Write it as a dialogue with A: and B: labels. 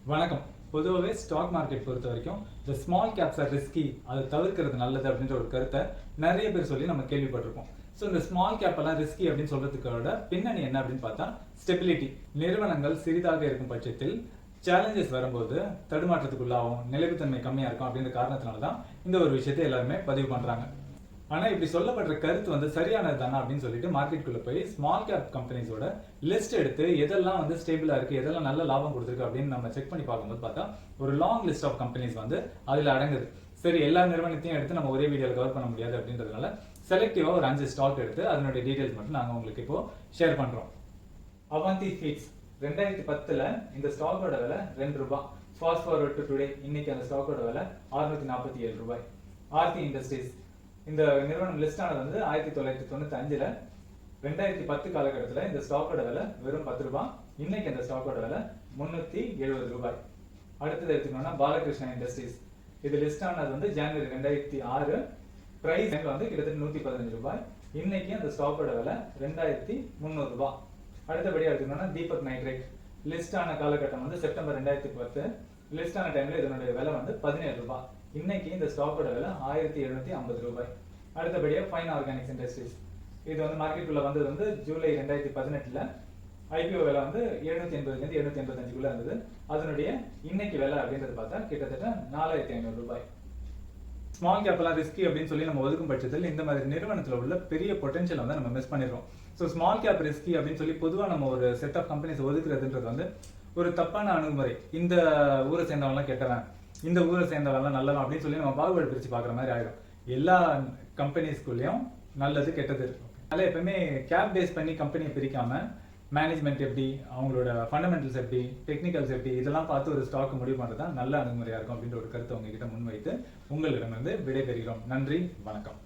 A: வணக்கம். பொதுவாகவே stock market பொறுத்த வரைக்கும் இந்த ஸ்மால் கேப்ஸ் ஆர் ரிஸ்கி அதை தவிர்க்கிறது நல்லது அப்படின்ற ஒரு கருத்தை நிறைய பேர் சொல்லி நம்ம கேள்விப்பட்டிருக்கோம் ஸோ இந்த ஸ்மால் கேப் எல்லாம் ரிஸ்கி அப்படின்னு சொல்றதுக்கோட பின்னணி என்ன அப்படின்னு பார்த்தா ஸ்டெபிலிட்டி நிறுவனங்கள் சிறிதாக இருக்கும் பட்சத்தில் சேலஞ்சஸ் வரும்போது தடுமாற்றத்துக்குள்ளாகும் நிலைப்புத்தன்மை கம்மியாக இருக்கும் அப்படின்ற காரணத்தினால தான் இந்த ஒரு விஷயத்தை எல்லாருமே பதிவு பண்ணுறாங்க ஆனால் இப்படி சொல்லப்படுற கருத்து வந்து சரியானது தானே அப்படின்னு சொல்லிட்டு மார்க்கெட்டுக்குள்ள போய் ஸ்மால் கேப் கம்பெனிஸோட லிஸ்ட் எடுத்து எதெல்லாம் வந்து ஸ்டேபிளா இருக்கு எதெல்லாம் நல்ல லாபம் கொடுத்துருக்கு அப்படின்னு நம்ம செக் பண்ணி பார்க்கும்போது பார்த்தா ஒரு லாங் லிஸ்ட் ஆஃப் கம்பெனிஸ் வந்து அதில் அடங்குது. சரி எல்லா நிறுவனத்தையும் எடுத்து நம்ம ஒரே வீடியோவில் கவர் பண்ண முடியாது அப்படின்றதுனால செலக்டிவாக ஒரு அஞ்சு ஸ்டாக் எடுத்து அதனுடைய டீட்டெயில்ஸ் மட்டும் நாங்கள் உங்களுக்கு இப்போ ஷேர் பண்ணுறோம் அவந்தி ஃபீட்ஸ் ரெண்டாயிரத்தி பத்தில் இந்த ஸ்டாக்கோட விலை ரெண்டு ரூபாய். ஃபாஸ்ட் ஃபார்வர்ட் டுடே இன்னைக்கு அந்த ஸ்டாக்கோட விலை 647 நாற்பத்தி ஏழு ரூபாய். ஆர்த்தி இண்டஸ்ட்ரீஸ் இந்த நிறுவனம் லிஸ்ட் ஆனது வந்து ஆயிரத்தி தொள்ளாயிரத்தி தொண்ணூத்தி அஞ்சுல ரெண்டாயிரத்தி பத்து காலகட்டத்தில் இந்த ஸ்டாக்கோட விலை வெறும் பத்து ரூபாய் இன்னைக்கு அந்த ஸ்டாக்கோட விலை முன்னூத்தி எழுபது ரூபாய். அடுத்தது எடுத்துக்கணும்னா பாலகிருஷ்ணா இண்டஸ்ட்ரீஸ் இது லிஸ்ட் ஆனது வந்து ஜனவரி ரெண்டாயிரத்தி ஆறு. பிரைஸ் வந்து கிட்டத்தட்ட நூத்தி பதினஞ்சு ரூபாய். இன்னைக்கு அந்த ஸ்டாக்கோட விலை ரெண்டாயிரத்தி முந்நூறு ரூபாய். அடுத்தபடியா எடுத்துக்கணும்னா தீபக் நைட்ரேட். லிஸ்ட் ஆன காலகட்டம் வந்து செப்டம்பர் ரெண்டாயிரத்தி பத்து. லிஸ்ட் ஆன டைம்ல இதனுடைய விலை வந்து பதினேழு ரூபாய். இன்னைக்கு இந்த ஸ்டாக்கோட விலை ஆயிரத்தி எழுநூத்தி ஐம்பது ரூபாய். அடுத்தபடியாக ஃபைன் ஆர்கானிக்ஸ் இண்டஸ்ட்ரீஸ் இது வந்து மார்க்கெட்டுக்குள்ள வந்தது வந்து ஜூலை ரெண்டாயிரத்தி பதினெட்டுல ஐபிஓ விலை வந்து எழுநூத்தி எண்பதுலேருந்து எழுநூத்தி எண்பத்தஞ்சுக்குள்ள இருந்தது. அதனுடைய இன்னைக்கு விலை அப்படின்றது பார்த்தா கிட்டத்தட்ட நாலாயிரத்தி ஐநூறு ரூபாய். ஸ்மால் கேப் எல்லாம் ரிஸ்கி அப்படின்னு சொல்லி நம்ம ஒதுக்கும் பட்சத்தில் இந்த மாதிரி நிறுவனத்துல உள்ள பெரிய பொட்டன்ஷியல் வந்து நம்ம மிஸ் பண்ணிடுறோம். ஸோ ஸ்மால் கேப் ரிஸ்கி அப்படின்னு சொல்லி பொதுவா நம்ம ஒரு செட் ஆஃப் கம்பெனிஸ் ஒதுக்குறதுன்றது வந்து ஒரு தப்பான அணுகுமுறை. இந்த ஊரை சேர்ந்தவங்களாம் கெட்டவன் இந்த ஊரை சேர்ந்தவங்கலாம் நல்லதான் அப்படின்னு சொல்லி நம்ம பாகுபாடு பிரித்து பார்க்குற மாதிரி ஆயிடும். எல்லா கம்பெனிஸ்குள்ளேயும் நல்லது கெட்டது இருக்கும். அதனால் எப்பவுமே கேப் பேஸ் பண்ணி கம்பெனியை பிரிக்காமல் மேனேஜ்மெண்ட் எப்படி அவங்களோட ஃபண்டமெண்டல்ஸ் எப்படி டெக்னிக்கல்ஸ் எப்படி இதெல்லாம் பார்த்து ஒரு ஸ்டாக் முடிவு பண்ணுறது தான் நல்ல அணுகுமுறையாக இருக்கும் அப்படின்ற ஒரு கருத்தை உங்ககிட்ட முன்வைத்து உங்களிடம் வந்து விடைபெறுகிறோம். நன்றி வணக்கம்.